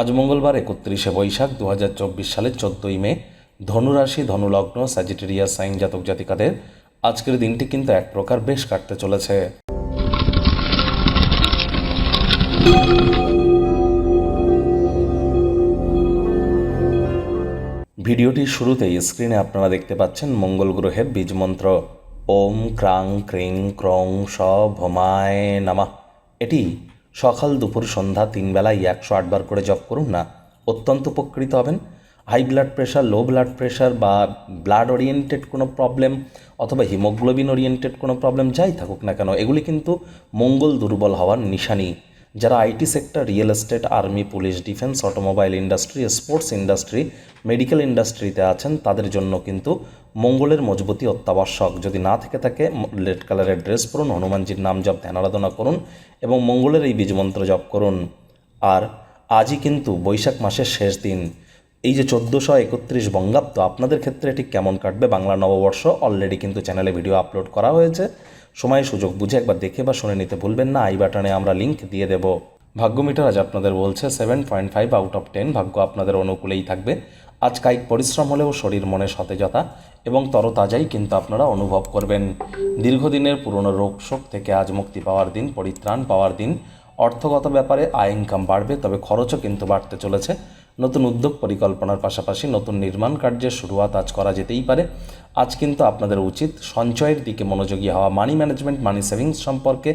আজ মঙ্গলবার, একত্রিশে বৈশাখ দু হাজার চব্বিশ সালের চোদ্দোই মে, ধনুরাশি, ধনুলগ্ন স্যাজিটেরিয়া সাইন জাতক জাতিকাদের আজকের দিনটি কিন্তু এক প্রকার বেশ কাটতে চলেছে। ভিডিওটির শুরুতেই স্ক্রিনে আপনারা দেখতে পাচ্ছেন মঙ্গল গ্রহের বীজ মন্ত্র। ওম ক্রাং ক্রিং ক্রং স ভমায় নামা। এটি সকাল দুপুর সন্ধ্যা তিন বেলায় একশো আটবার করে জপ করুন না, অত্যন্ত উপকৃত হবেন। High blood pressure low blood pressure বা ব্লাড ওরিয়েন্টেড কোনো প্রবলেম অথবা হিমোগ্লোবিন ওরিয়েন্টেড কোনো প্রবলেম যাই থাকুক না কেন, এগুলি কিন্তু মঙ্গল দুর্বল হওয়ার নিশানি। যারা IT sector, real estate, army, police, defence, automobile industry, sports industry, medical ইন্ডাস্ট্রিতে আছেন, তাদের জন্য কিন্তু মঙ্গলের মজবুতি অত্যাবশ্যক। যদি না থেকে থাকে রেড কালারের ড্রেস পরুন, হনুমানজির নাম জপ, ধ্যান আরাধনা করুন এবং মঙ্গলের এই বীজমন্ত্র জপ করুন। আর আজই কিন্তু বৈশাখ মাসের শেষ দিন। এই যে চোদ্দোশো একত্রিশ বঙ্গাব্দ, আপনাদের ক্ষেত্রে ঠিক কেমন কাটবে? বাংলা নববর্ষ অলরেডি কিন্তু চ্যানেলে ভিডিও আপলোড করা হয়েছে। সময়, সুযোগ বুঝে একবার দেখে বা শুনে নিতে ভুলবেন না। আই বাটনে আমরা লিংক দিয়ে দেব। ভাগ্য মিটার আজ আপনাদের বলছে seven point five out of ten ভাগ্য আপনাদের অনুকূলেই থাকবে। আজ কায়িক পরিশ্রম হলেও শরীর, মনে সতেজতা এবং তরতাজাই কিন্তু আপনারা অনুভব করবেন। দীর্ঘদিনের পুরনো রোগ শোক থেকে আজ মুক্তি পাওয়ার দিন, পরিত্রাণ পাওয়ার দিন। অর্থগত ব্যাপারে আয় ইনকাম বাড়বে, তবে খরচও কিন্তু বাড়তে চলেছে। নতুন উদ্যোগ পরিকল্পনার পাশাপাশি নতুন নির্মাণ কার্যের শুরুয়াত আজ করা যেতেই পারে। আজ কিন্তু আপনাদের উচিত সঞ্চয়ের দিকে মনোযোগী হওয়া মানি ম্যানেজমেন্ট মানি সেভিংস সম্পর্কে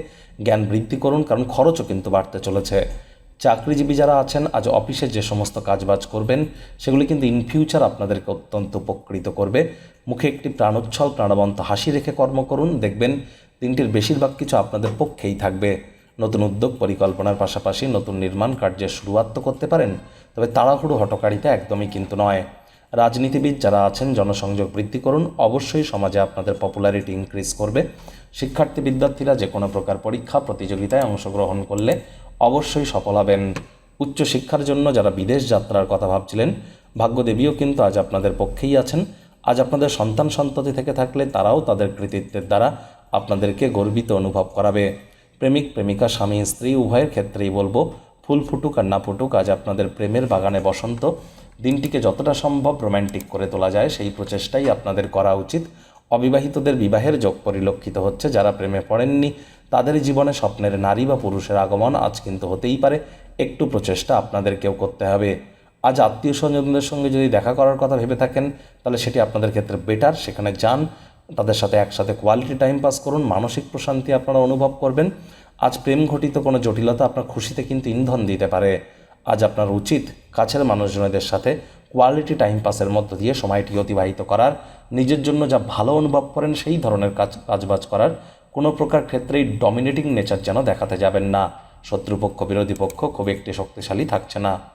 জ্ঞান বৃদ্ধি করুন, কারণ খরচও কিন্তু বাড়তে চলেছে। চাকরিজীবী যারা আছেন, আজ অফিসে যে সমস্ত কাজবাজ করবেন, সেগুলি কিন্তু ইন ফিউচার আপনাদেরকে অত্যন্ত উপকৃত করবে। মুখে একটি প্রাণোচ্ছল, প্রাণবন্ত হাসি রেখে কর্ম করুন, দেখবেন দিনটির বেশিরভাগ কিছু আপনাদের পক্ষেই থাকবে। নতুন উদ্যোগ পরিকল্পনার পাশাপাশি নতুন নির্মাণ কার্যের শুরুয়াত তো করতে পারেন, তবে তাড়াহুড়ো হটকারিতা একদমই কিন্তু নয়। রাজনীতিবিদ যারা আছেন, জনসংযোগ বৃদ্ধি করুন, অবশ্যই সমাজে আপনাদের পপুলারিটি ইনক্রিজ করবে। শিক্ষার্থী বিদ্যার্থীরা যে কোনো প্রকার পরীক্ষা, প্রতিযোগিতায় অংশগ্রহণ করলে অবশ্যই সফল হবেন। উচ্চশিক্ষার জন্য যারা বিদেশ যাত্রার কথা ভাবছিলেন, ভাগ্যদেবীও কিন্তু আজ আপনাদের পক্ষেই আছেন। আজ আপনাদের সন্তান সন্ততি থেকে থাকলে তারাও তাদের কৃতিত্বের দ্বারা আপনাদেরকে গর্বিত অনুভব করাবে। প্রেমিক, প্রেমিকা, স্বামী, স্ত্রী, উভয়ের ক্ষেত্রেই বলব, ফুল ফুটুক আর না ফুটুক, আজ আপনাদের প্রেমের বাগানে বসন্ত। দিনটিকে যতটা সম্ভব রোম্যান্টিক করে তোলা যায়, সেই প্রচেষ্টাই আপনাদের করা উচিত। অবিবাহিতদের বিবাহের যোগ পরিলক্ষিত হচ্ছে, যারা প্রেমে পড়েননি, তাদের জীবনে স্বপ্নের নারী বা পুরুষের আগমন আজ কিন্তু হতেই পারে। একটু প্রচেষ্টা আপনাদেরকেও করতে হবে। আজ আত্মীয় স্বজনদের সঙ্গে যদি দেখা করার কথা ভেবে থাকেন, তাহলে সেটি আপনাদের ক্ষেত্রে বেটার। সেখানে যান তাদের সাথে একসাথে কোয়ালিটি টাইম পাস করুন, মানসিক প্রশান্তি আপনারা অনুভব করবেন। আজ প্রেম ঘটিত কোনো জটিলতা আপনার খুশিতে কিন্তু ইন্ধন দিতে পারে। আজ আপনার উচিত কাছের মানুষজনদের সাথে কোয়ালিটি টাইম পাসের মধ্য দিয়ে সময়টি অতিবাহিত করার। নিজের জন্য যা ভালো অনুভব করেন সেই ধরনের কাজ, কাজবাজ করার। কোনো প্রকার ক্ষেত্রেই ডমিনেটিং নেচার যেন দেখাতে যাবেন না। শত্রুপক্ষ, বিরোধী পক্ষ খুব একটি শক্তিশালী থাকছে না।